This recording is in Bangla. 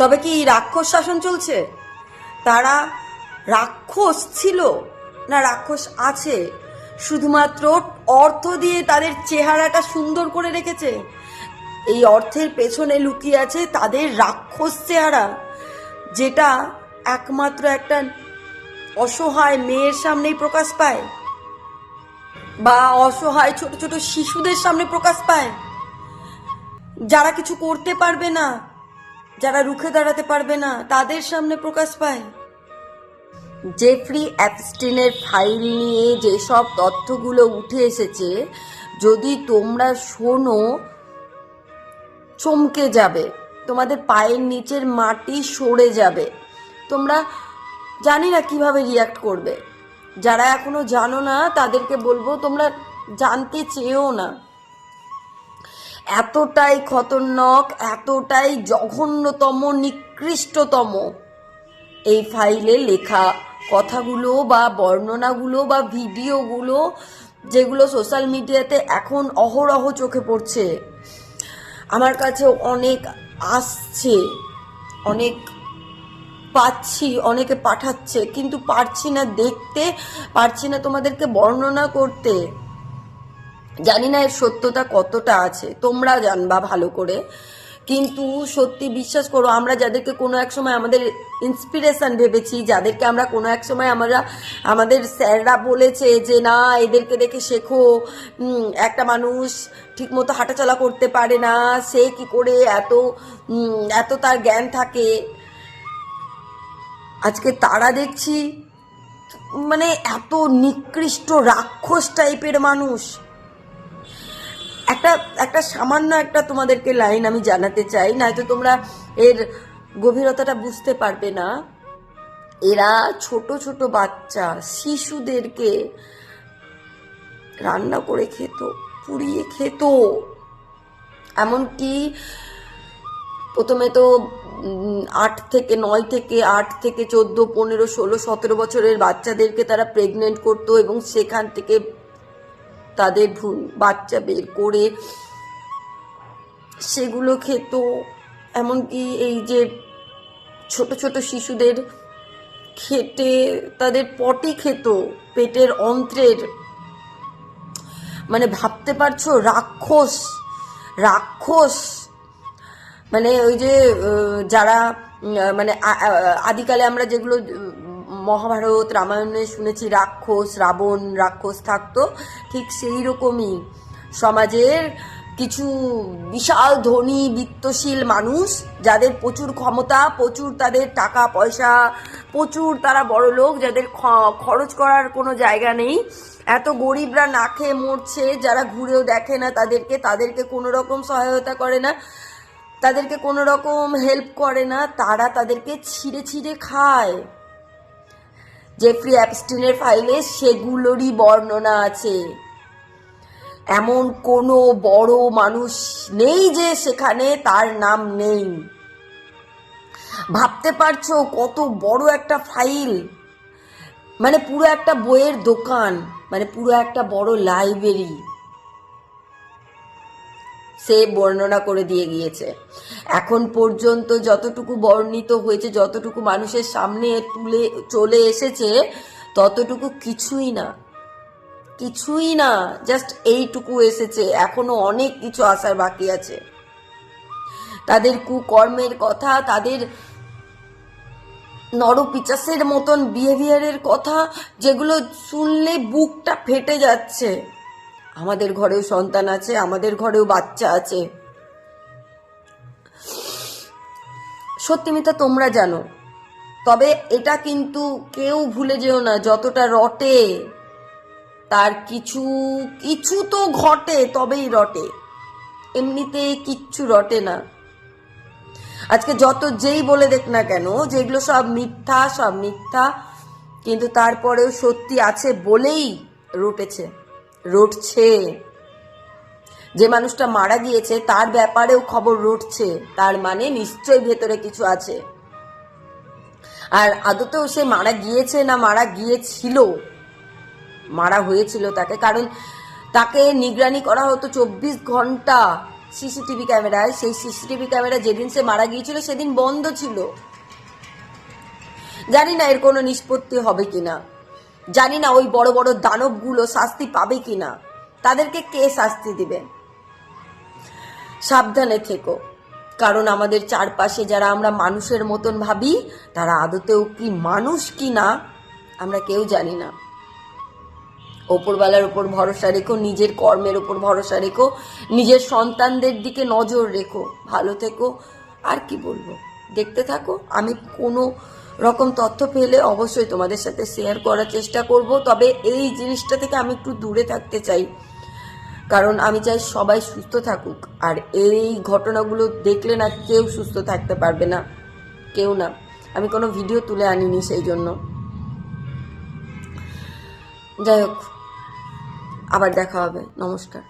তবে কি রাক্ষস শাসন চলছে? তারা রাক্ষস ছিল না রাক্ষস আছে? শুধুমাত্র অর্থ দিয়ে তাদের চেহারাটা সুন্দর করে রেখেছে। এই অর্থের পেছনে লুকিয়ে আছে তাদের রাক্ষস চেহারা, যেটা একমাত্র একটা অসহায় মেয়ের সামনেই প্রকাশ পায় বা অসহায় ছোট ছোট শিশুদের সামনে প্রকাশ পায়। যারা কিছু করতে পারবে না যারা রুখে দাঁড়াতে পারবে না, তাদের সামনে প্রকাশ পায়। জেফ্রি অ্যাপস্টিনের ফাইল নিয়ে যেসব তথ্যগুলো উঠে এসেছে, যদি তোমরা শোনো, চমকে যাবে। তোমাদের পায়ের নিচের মাটি সরে যাবে। তোমরা জানি না কীভাবে রিয়াক্ট করবে। যারা এখনও জানো না, তাদেরকে বলব, তোমরা জানতে চেয়েও না। এতটাই খতরনাক, এতটাই জঘন্যতম, নিকৃষ্টতম। এই ফাইলে লেখা কথাগুলো বা বর্ণনাগুলো বা ভিডিওগুলো যেগুলো সোশ্যাল মিডিয়াতে এখন অহরহ চোখে পড়ছে, আমার কাছে অনেক আসছে, অনেক পাচ্ছি, অনেকে পাঠাচ্ছে, কিন্তু পারছি না দেখতে, পারছি না তোমাদেরকে বর্ণনা করতে। জানি না এর সত্যতা কতটা আছে, তোমরা জানবা ভালো করে। কিন্তু সত্যি বিশ্বাস করো, আমরা যাদেরকে কোনো এক সময় আমাদের ইন্সপিরেশান ভেবেছি, যাদেরকে আমরা কোনো এক সময় আমরা, আমাদের স্যাররা বলেছে যে, না, এদেরকে দেখে শেখো একটা মানুষ ঠিকমতো হাঁটাচলা করতে পারে না, সে কি করে এত এত তার জ্ঞান থাকে? আজকে তারা দেখছি মানে এত নিকৃষ্ট রাক্ষস টাইপের মানুষ। একটা একটা সামান্য একটা তোমাদেরকে লাইন আমি জানাতে চাই, নয়তো তোমরা এর গভীরতাটা বুঝতে পারবে না। এরা ছোট ছোট বাচ্চা, শিশুদেরকে রান্না করে খেত, পুড়িয়ে খেত। এমনকি প্রথমে তো আট থেকে নয় থেকে আট থেকে চোদ্দ, পনেরো, ষোলো, সতেরো বছরের বাচ্চাদেরকে তারা প্রেগনেন্ট করতো এবং সেখান থেকে তাদের বাচ্চা বের করে সেগুলো খেত। এমনকি এই যে ছোট ছোট শিশুদের খেটে তাদের পটি খেত পেটের অন্ত্রের। মানে ভাবতে পারছ? রাক্ষস রাক্ষস। মানে ওই যে যারা মানে আদিকালে আমরা যেগুলো মহাভারত, রামায়ণে শুনেছি রাক্ষস, রাবণ, রাক্ষস থাকতো। ঠিক সেই রকমই সমাজের কিছু বিশাল ধনী, বিত্তশীল মানুষ, যাদের প্রচুর ক্ষমতা, প্রচুর তাদের টাকা, পয়সা, প্রচুর তারা বড় লোক, যাদের খরচ করার কোনো জায়গা নেই। এত গরিবরা না খেয়ে মরছে, যারা ঘুরেও দেখে না তাদেরকে তাদেরকে কোনো রকম সহায়তা করে না, তাদেরকে কোনো রকম হেল্প করে না, তারা তাদেরকে ছিঁড়ে ছিঁড়ে খায়। জেফ্রি অ্যাপস্টিনের ফাইলে সেগুলোরই বর্ণনা আছে। এমন কোনো বড় মানুষ নেই যে সেখানে তার নাম নেই। ভাবতে পারছ কত বড় একটা ফাইল মানে পুরো একটা বইয়ের দোকান মানে পুরো একটা বড় লাইব্রেরি সে বর্ণনা করে দিয়ে গিয়েছে। এখন পর্যন্ত যতটুকু বর্ণিত হয়েছে, যতটুকু মানুষের সামনে তুলে, চলে এসেছে, ততটুকু কিছুই না। কিছুই না জাস্ট এইটুকু এসেছে। এখনও অনেক কিছু আসার বাকি আছে। তাদের কুকর্মের কথা, তাদের নরপিচাসের মতন বিহেভিয়ারের কথা, যেগুলো শুনলে বুকটা ফেটে যাচ্ছে। আমাদের ঘরেও সন্তান আছে, আমাদের ঘরেও বাচ্চা আছে। সত্যি মিথ্যা তোমরা জানো, তবে এটা কিন্তু কেউ ভুলে যেও না, যতটা রটে, তার কিছু কিছু তো ঘটে, তবেই রটে। এমনিতে কিচ্ছু রটে না। আজকে যত যেই বলে দেখ না কেন, যেগুলো সব মিথ্যা সব মিথ্যা, কিন্তু তারপরেও সত্যি আছে বলেই রটেছে। রটছে। যে মানুষটা মারা গিয়েছে, তার ব্যাপারেও খবর রটছে। তার মানে নিশ্চয়ই ভেতরে কিছু আছে। আর আদতেও সে মারা গিয়েছে না মারা গিয়েছিল? মারা হয়েছিল তাকে। কারণ তাকে নিগরানি করা হতো চব্বিশ ঘণ্টা সিসিটিভি ক্যামেরায়। সেই সিসিটিভি ক্যামেরা যেদিন সে মারা গিয়েছিল, সেদিন বন্ধ ছিল। জানি না এর কোনো নিষ্পত্তি হবে কিনা। জানি না ওই বড় বড় দানবগুলো শাস্তি পাবে কিনা। তাদেরকে কে শাস্তি দিবে? সাবধানে থেকো। কারণ আমাদের চারপাশে যারা আমরা মানুষের মতন ভাবি, তারা আদতেও কি মানুষ কি না, আমরা কেউ জানি না। ওপরওয়ালার উপর ভরসা রেখো, নিজের কর্মের উপর ভরসা রেখো, নিজের সন্তানদের দিকে নজর রেখো। ভালো থেকো। আর কি বলব? দেখতে থাকো। আমি কোনো রকম তথ্য পেলে অবশ্যই তোমাদের সাথে শেয়ার করার চেষ্টা করব। তবে এই জিনিসটা থেকে আমি একটু দূরে থাকতে চাই। কারণ আমি চাই সবাই সুস্থ থাকুক। আর এই ঘটনাগুলো দেখলে না কেউ সুস্থ থাকতে পারবে না। কেউ না। আমি কোনো ভিডিও তুলে আনিনি সেই জন্য। যাই হোক। আবার দেখা হবে। নমস্কার।